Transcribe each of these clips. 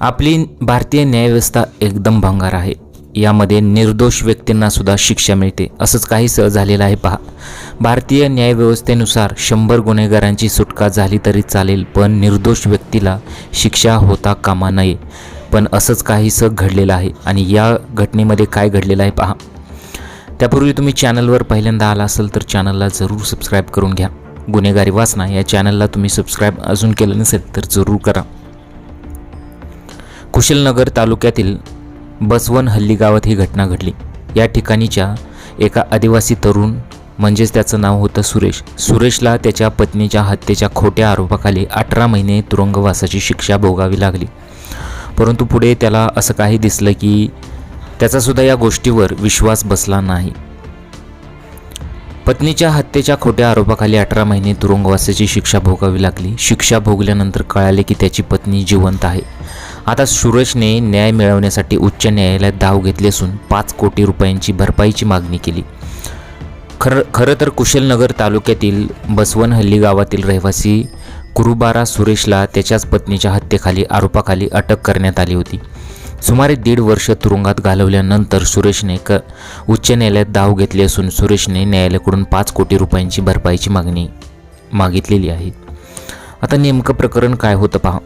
आपली भारतीय न्यायव्यवस्था एकदम भंगार आहे. यामध्ये निर्दोष व्यक्तींना सुद्धा शिक्षा मिळते. असंच काहीसं झालेलं आहे पहा. भारतीय न्यायव्यवस्थेनुसार शंभर गुन्हेगारांची सुटका झाली तरी चालेल पण निर्दोष व्यक्तीला शिक्षा होता कामा नये. पण असंच काहीसं घडलेलं आहे. आणि या घटनेमध्ये काय घडलेलं आहे पहा. त्यापूर्वी तुम्ही चॅनलवर पहिल्यांदा आला असेल तर चॅनलला जरूर सबस्क्राईब करून घ्या. गुन्हेगारी वाचना या चॅनलला तुम्ही सबस्क्राईब अजून केलं नसेल तर जरूर करा. कुशलनगर तालुक्यातील बसवन हल्ली गावात ही घटना घडली. या ठिकाणीच्या एका आदिवासी तरुण म्हणजेच त्याचं नाव होतं सुरेश. सुरेशला त्याच्या पत्नीच्या हत्येच्या खोट्या आरोपाखाली अठरा महिने तुरुंगवासाची शिक्षा भोगावी लागली. परंतु पुढे त्याला असं काही दिसलं की त्याचासुद्धा या गोष्टीवर विश्वास बसला नाही. पत्नीच्या हत्येच्या खोट्या आरोपाखाली अठरा महिने तुरुंगवासाची शिक्षा भोगावी लागली. शिक्षा भोगल्यानंतर कळाले की त्याची पत्नी जिवंत आहे. आता सुरेशने न्याय मिळवण्यासाठी उच्च न्यायालयात धाव घेतली असून पाच कोटी रुपयांची भरपाईची मागणी केली. खरं खरं तर कुशलनगर तालुक्यातील बसवनहल्ली गावातील रहिवासी कुरुबारा सुरेशला त्याच्याच पत्नीच्या हत्येखाली आरोपाखाली अटक करण्यात आली होती. सुमारे दीड वर्ष तुरुंगात घालवल्यानंतर सुरेशने क उच्च न्यायालयात धाव घेतली असून सुरेशने न्यायालयाकडून पाच कोटी रुपयांची भरपाईची मागणी मागितलेली आहे. आता नेमकं प्रकरण काय होतं पहा.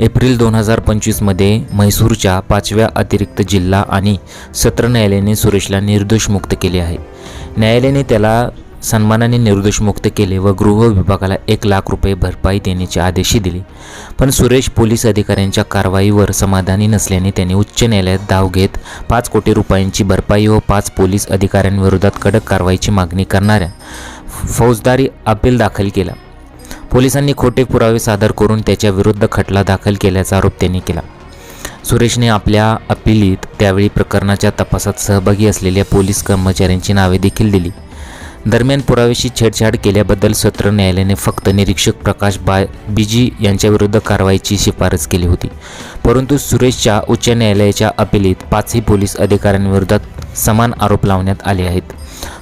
एप्रिल दोन हजार पंचवीसमध्ये म्हैसूरच्या पाचव्या अतिरिक्त जिल्हा आणि सत्र न्यायालयाने सुरेशला निर्दोष मुक्त केले आहे. न्यायालयाने त्याला सन्मानाने निर्दोष मुक्त केले व गृह विभागाला एक लाख रुपये भरपाई देण्याचे आदेशही दिले. पण सुरेश पोलीस अधिकाऱ्यांच्या कारवाईवर समाधानी नसल्याने त्यांनी उच्च न्यायालयात धाव घेत पाच कोटी रुपयांची भरपाई व पाच पोलीस अधिकाऱ्यांविरोधात कडक कारवाईची मागणी करणाऱ्या फौजदारी अपील दाखल केला. पोलिसांनी खोटे पुरावे सादर करून त्याच्या विरुद्ध खटला दाखल केल्याचा आरोप त्यांनी केला. सुरेशने आपल्या अपिलीत त्यावेळी प्रकरणाच्या तपासात सहभागी असलेल्या पोलीस कर्मचाऱ्यांची नावे देखील दिली. दरम्यान पुराव्याशी छेडछाड केल्याबद्दल सत्र न्यायालयाने फक्त निरीक्षक प्रकाश बा बिजी यांच्याविरुद्ध कारवाईची शिफारस केली होती. परंतु सुरेशच्या उच्च न्यायालयाच्या अपिलीत पाचही पोलीस अधिकाऱ्यांविरोधात समान आरोप लावण्यात आले आहेत.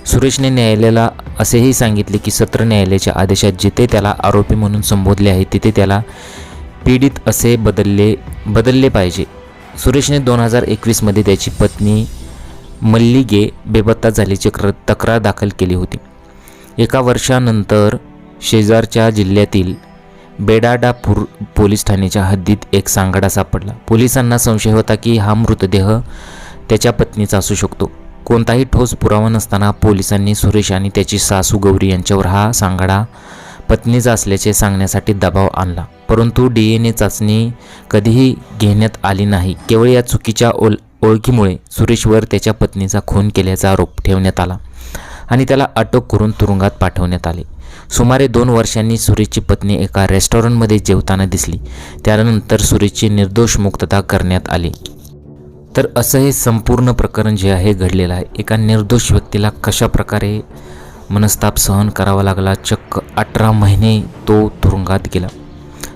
सुरेशने न्यायालयाला असेही सांगितले की सत्र न्यायालयाच्या आदेशात जिथे त्याला आरोपी म्हणून संबोधले आहे तिथे त्याला पीडित असे बदलले बदलले पाहिजे. सुरेशने दोन हजार एकवीसमध्ये त्याची पत्नी मल्लिगे बेपत्ता झाल्याची क्र तक्रार दाखल केली होती. एका वर्षानंतर शेजारच्या जिल्ह्यातील बेडाडापूर पोलीस ठाण्याच्या हद्दीत एक सांगाडा सापडला. पोलिसांना संशय होता की हा मृतदेह त्याच्या पत्नीचा असू शकतो. कोणताही ठोस पुरावा नसताना पोलिसांनी सुरेश आणि त्याची सासू गौरी यांच्यावर हा सांगाडा पत्नीचा असल्याचे सांगण्यासाठी दबाव आणला. परंतु डी एन ए चाचणी कधीही घेण्यात आली नाही. केवळ या चुकीच्या ओल ओळखीमुळे सुरेशवर त्याच्या पत्नीचा खून केल्याचा आरोप ठेवण्यात आला आणि त्याला अटक करून तुरुंगात पाठवण्यात आले. सुमारे दोन वर्षांनी सुरेशची पत्नी एका रेस्टॉरंटमध्ये जेवताना दिसली. त्यानंतर सुरेशची निर्दोष मुक्तता करण्यात आली. तर असं हे संपूर्ण प्रकरण जे आहे घडलेलं आहे. एका निर्दोष व्यक्तीला कशा प्रकारे मनस्ताप सहन करावा लागला? चक्क अठरा महिने तो तुरुंगात गेला.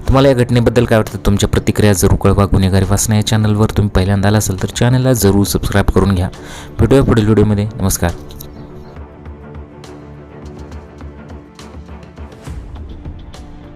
तुम्हाला या घटनेबद्दल काय वाटतं? तुमच्या प्रतिक्रिया जरूर कळवा. गुन्हेगारी वाचना या चॅनलवर तुम्ही पहिल्यांदा आला असेल तर चॅनलला जरूर सबस्क्राईब करून घ्या. भेटूया पुढील व्हिडिओमध्ये नमस्कार.